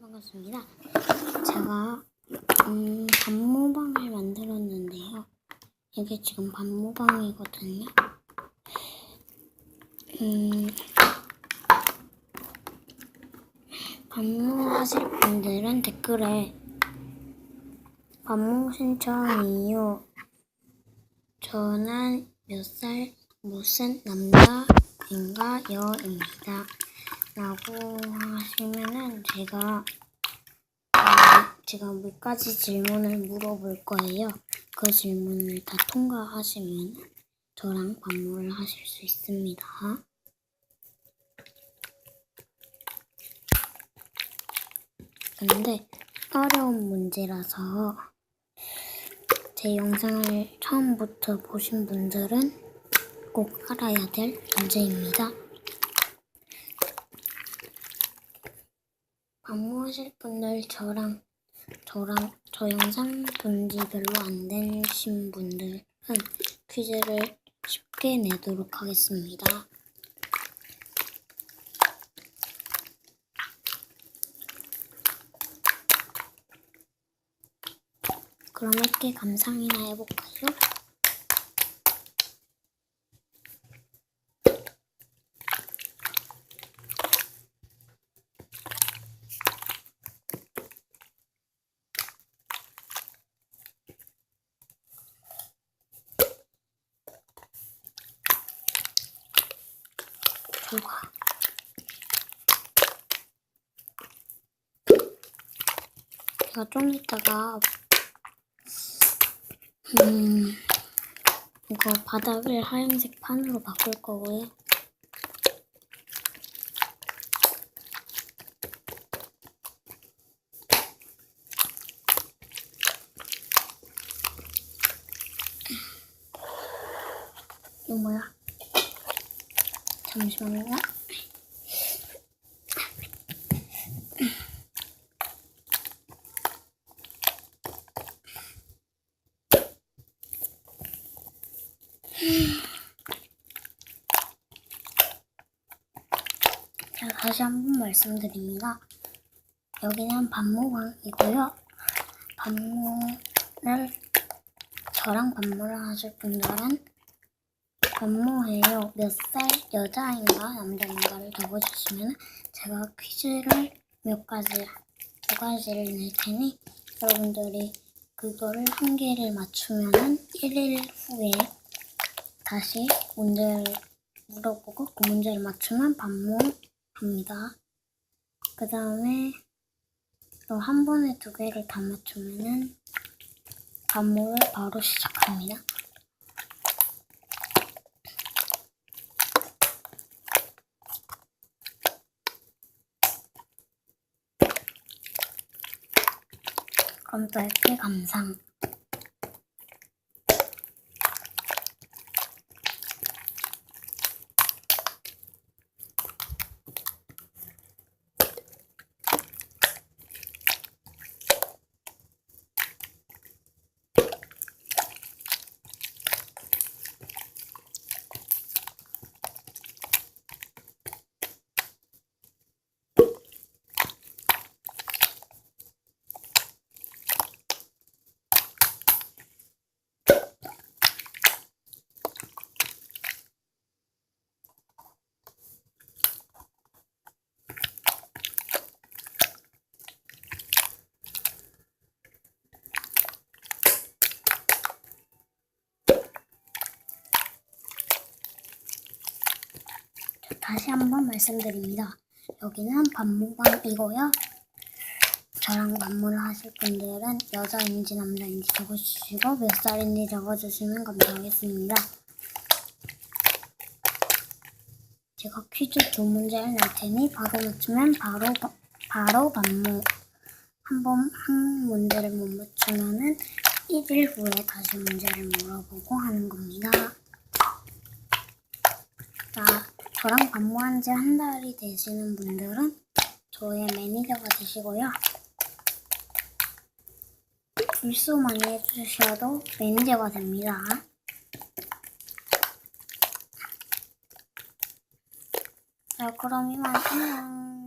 반갑습니다. 제가 음, 반모방을 만들었는데요. 이게 지금 반모방이거든요. 음, 반모하실 분들은 댓글에 반모 신청이요. 저는 몇 살 무슨 남자인가 여입니다. 라고 하시면은 제가 어, 제가 몇 가지 질문을 물어볼 거예요. 그 질문을 다 통과하시면 저랑 반모를 하실 수 있습니다. 근데 어려운 문제라서 제 영상을 처음부터 보신 분들은 꼭 알아야 될 문제입니다. 반모하실 분들 저랑 저랑 저 영상 본 지 별로 안 되신 분들은 퀴즈를 쉽게 내도록 하겠습니다. 그럼 함께 감상이나 해볼까요? 결과 제가 좀 이따가 음 이거 바닥을 하얀색 판으로 바꿀 거고요. 이거 뭐야? 잠시만요. 자, 다시 한 번 말씀드립니다. 여기는 반모방이고요. 반모를 저랑 반모를 하실 분들은 반모해요. 몇 살 여자인가 남자인가를 적어주시면 제가 퀴즈를 몇 가지 두 가지를 낼 테니 여러분들이 그거를 한 개를 맞추면은 1일 후에 다시 문제를 물어보고 그 문제를 맞추면 반모합니다. 그 다음에 또 한 번에 두 개를 다 맞추면은 반모를 바로 시작합니다. 또 이렇게 감상. 다시 한번 말씀드립니다. 여기는 반모방이고요. 저랑 반모를 하실 분들은 여자인지 남자인지 적어주시고 몇 살인지 적어주시면 감사하겠습니다. 제가 퀴즈 두 문제를 낼 테니 바로 맞추면 바로 바- 바로 반모. 한번 한 문제를 못 맞추면은 1일 후에 다시 문제를 물어보고 하는 겁니다. 자, 저랑 반모한 지 한 달이 되시는 분들은 저의 매니저가 되시고요. 불소 많이 해주셔도 매니저가 됩니다. 자, 그럼 이만 안녕.